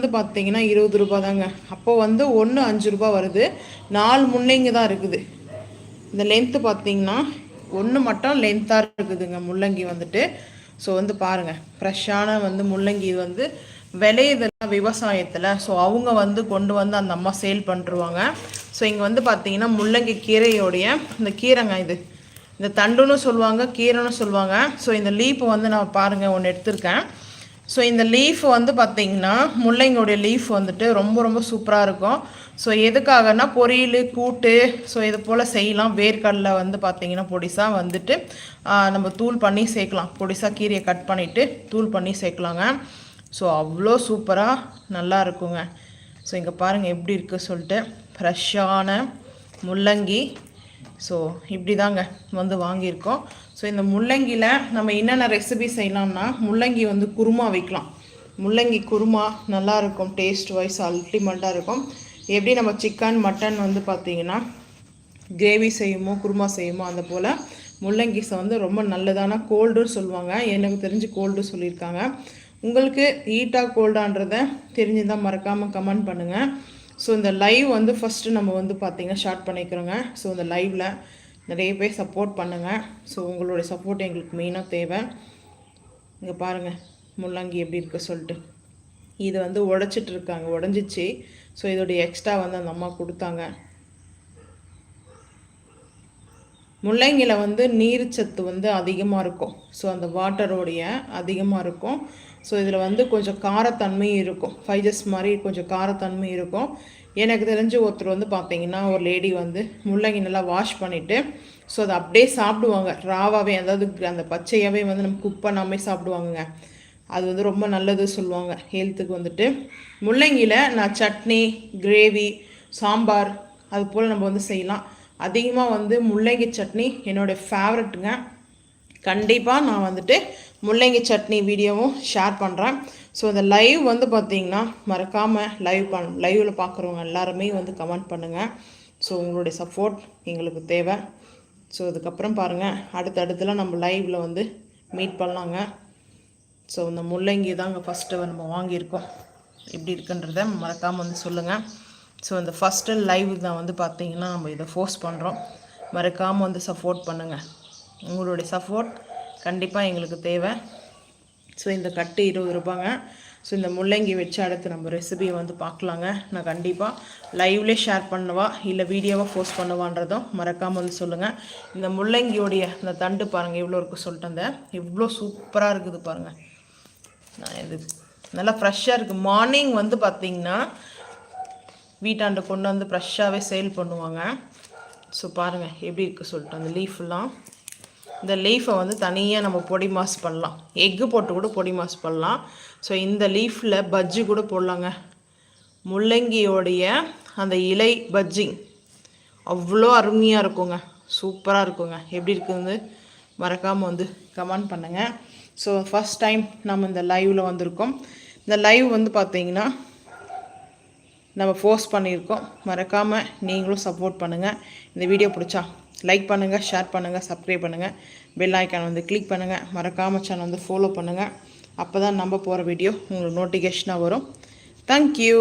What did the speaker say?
வந்து பார்த்தீங்கன்னா இருபது ரூபா தாங்க அப்போ வந்து ஒன்று அஞ்சு ரூபா வருது. நாலு முள்ளங்கி தான் இருக்குது. இந்த லென்த்து பார்த்தீங்கன்னா ஒன்று மட்டும் லென்த்தாக இருக்குதுங்க முள்ளங்கி வந்துட்டு. ஸோ வந்து பாருங்கள் ஃப்ரெஷ்ஷான வந்து முள்ளங்கி இது வந்து விளையுதெல்லாம் விவசாயத்தில். ஸோ அவங்க வந்து கொண்டு வந்து அந்த அம்மா சேல் பண்ணிருவாங்க ஸோ இங்கே வந்து பார்த்தீங்கன்னா முள்ளங்கி கீரையோடைய இந்த கீரைங்க இது. இந்த தண்டுன்னு சொல்லுவாங்க கீரைன்னு சொல்லுவாங்க. ஸோ இந்த லீப்பு வந்து நான் பாருங்கள் ஒன்று எடுத்திருக்கேன். ஸோ இந்த லீஃப் வந்து பார்த்தீங்கன்னா முள்ளங்கியோடைய லீஃப் வந்துட்டு ரொம்ப ரொம்ப சூப்பராக இருக்கும். ஸோ எதுக்காகனா பொரியல் கூட்டு ஸோ இது போல் செய்யலாம். வேர்க்கடலை வந்து பார்த்தீங்கன்னா பொடிசாக வந்துட்டு நம்ம தூள் பண்ணி சேர்க்கலாம். பொடிசாக கீரையை கட் பண்ணிவிட்டு தூள் பண்ணி சேர்க்கலாங்க. ஸோ அவ்வளோ சூப்பராக நல்லா இருக்குங்க. ஸோ இங்கே பாருங்கள் எப்படி இருக்குது சொல்லிட்டு. ஃப்ரெஷ்ஷான முள்ளங்கி ஸோ இப்படி தாங்க வந்து வாங்கியிருக்கோம். ஸோ இந்த முள்ளங்கியில் நம்ம என்னென்ன ரெசிபி செய்யலாம்னா முள்ளங்கி வந்து குருமா வைக்கலாம். முள்ளங்கி குருமா நல்லா இருக்கும் டேஸ்ட் வைஸ் அல்டிமேட்டாக இருக்கும். எப்படி நம்ம சிக்கன் மட்டன் வந்து பார்த்தீங்கன்னா கிரேவி செய்யுமோ குருமா செய்யுமோ அந்த போல் முள்ளங்கிஸை வந்து ரொம்ப நல்லதான கோல்டுன்னு சொல்லுவாங்க. எனக்கு தெரிஞ்சு கோல்டு சொல்லியிருக்காங்க. உங்களுக்கு ஹீட்டாக கோல்டான்றதை தெரிஞ்சுதான் மறக்காமல் கமெண்ட் பண்ணுங்கள் ஸோ இந்த லைவ் வந்து ஃபஸ்ட்டு நம்ம வந்து பார்த்திங்கன்னா ஸ்டார்ட் பண்ணிக்கிறோங்க. ஸோ இந்த லைவில் நிறைய பேர் சப்போர்ட் பண்ணுங்கள் ஸோ உங்களுடைய சப்போர்ட் எங்களுக்கு மெயினாக தேவை. இங்கே பாருங்கள் முள்ளங்கி எப்படி இருக்கு சொல்லிட்டு. இது வந்து உடைச்சிட்டு இருக்காங்க உடஞ்சிச்சு. ஸோ இதோடைய எக்ஸ்ட்ரா வந்து அந்த அம்மா கொடுத்தாங்க. முள்ளங்கியில் வந்து நீர்ச்சத்து வந்து அதிகமாக இருக்கும். ஸோ அந்த வாட்டரோடைய அதிகமாக இருக்கும். ஸோ இதில் வந்து கொஞ்சம் காரத்தன்மை இருக்கும். ஃபைஜஸ் மாதிரி கொஞ்சம் காரத்தன்மை இருக்கும். எனக்கு தெரிஞ்சு ஒருத்தர் வந்து பார்த்தீங்கன்னா ஒரு லேடி வந்து முள்ளங்கி நல்லா வாஷ் பண்ணிவிட்டு ஸோ அதை அப்படியே சாப்பிடுவாங்க. ராவாகவே அதாவது அந்த பச்சையாகவே வந்து நம்ம குக் பண்ணாமே சாப்பிடுவாங்கங்க. அது வந்து ரொம்ப நல்லது சொல்லுவாங்க ஹெல்த்துக்கு வந்துட்டு. முள்ளங்கியில் நான் சட்னி கிரேவி சாம்பார் அது போல் நம்ம வந்து செய்யலாம். அதிகமாக வந்து முள்ளங்கி சட்னி என்னோடய ஃபேவரட்டுங்க கண்டிப்பாக நான் வந்துட்டு முள்ளங்கி சட்னி வீடியோவும் ஷேர் பண்ணுறேன் ஸோ இந்த லைவ் வந்து பார்த்தீங்கன்னா மறக்காமல் லைவ் பண் லைவில் பார்க்குறவங்க எல்லாருமே வந்து கமெண்ட் பண்ணுங்கள் ஸோ உங்களுடைய சப்போர்ட் எங்களுக்கு தேவை. ஸோ அதுக்கப்புறம் பாருங்கள் அடுத்தடுத்துல நம்ம லைவில் வந்து மீட் பண்ணலாங்க. ஸோ இந்த முள்ளங்கி தாங்க ஃபஸ்ட்டு நம்ம வாங்கியிருக்கோம். எப்படி இருக்குன்றத மறக்காமல் வந்து சொல்லுங்கள் ஸோ இந்த ஃபஸ்ட்டு லைவ் தான் வந்து பார்த்தீங்கன்னா நம்ம இதை ஃபோர்ஸ் பண்ணுறோம் மறக்காமல் வந்து சப்போர்ட் பண்ணுங்கள் உங்களுடைய சப்போர்ட் கண்டிப்பாக எங்களுக்கு தேவை. ஸோ இந்த கட்டு இருபது ரூபாங்க. ஸோ இந்த முள்ளங்கி வச்சு அடுத்து நம்ம ரெசிபியை வந்து பார்க்கலாங்க நான் கண்டிப்பாக லைவ்லேயே ஷேர் பண்ணவா இல்லை வீடியோவாக போஸ்ட் பண்ணவான்றதும் மறக்காமல் வந்து சொல்லுங்கள் இந்த முள்ளங்கியோடைய இந்த தண்டு பாருங்கள் எவ்வளோ இருக்குது சொல்லிட்டு அந்த எவ்வளோ சூப்பராக இருக்குது பாருங்கள் நான் இது நல்லா ஃப்ரெஷ்ஷாக இருக்குது மார்னிங் வந்து பார்த்திங்கன்னா வீட்டாண்ட கொண்டு வந்து ஃப்ரெஷ்ஷாகவே சேல் பண்ணுவாங்க. ஸோ பாருங்கள் எப்படி இருக்குது சொல்லிட்டு அந்த லீஃப்லாம் இந்த லீஃபை வந்து தனியாக நம்ம பொடி மாஸ் பண்ணலாம். எக்கு போட்டு கூட பொடி மாஸ் பண்ணலாம். ஸோ இந்த லீஃபில் பஜ்ஜி கூட போடலாங்க. முள்ளங்கியோடைய அந்த இலை பஜ்ஜி அவ்வளோ அருமையாக இருக்குங்க. சூப்பராக இருக்குங்க. எப்படி இருக்குது மறக்காமல் வந்து கமெண்ட் பண்ணுங்கள் ஸோ ஃபஸ்ட் டைம் நம்ம இந்த லைவில் வந்திருக்கோம். இந்த லைவ் வந்து பார்த்தீங்கன்னா நம்ம ஃபோர்ஸ் பண்ணியிருக்கோம். மறக்காமல் நீங்களும் சப்போர்ட் பண்ணுங்கள் இந்த வீடியோ பிடிச்சா லைக் பண்ணுங்கள் ஷேர் பண்ணுங்கள் சப்ஸ்கிரைப் பண்ணுங்கள் பெல் ஐக்கான் வந்து கிளிக் பண்ணுங்கள் மறக்காமல் சேனல் வந்து ஃபாலோ பண்ணுங்கள் அப்போ தான் நம்ம போகிற வீடியோ உங்களுக்கு நோட்டிஃபிகேஷனாக வரும். தேங்க்யூ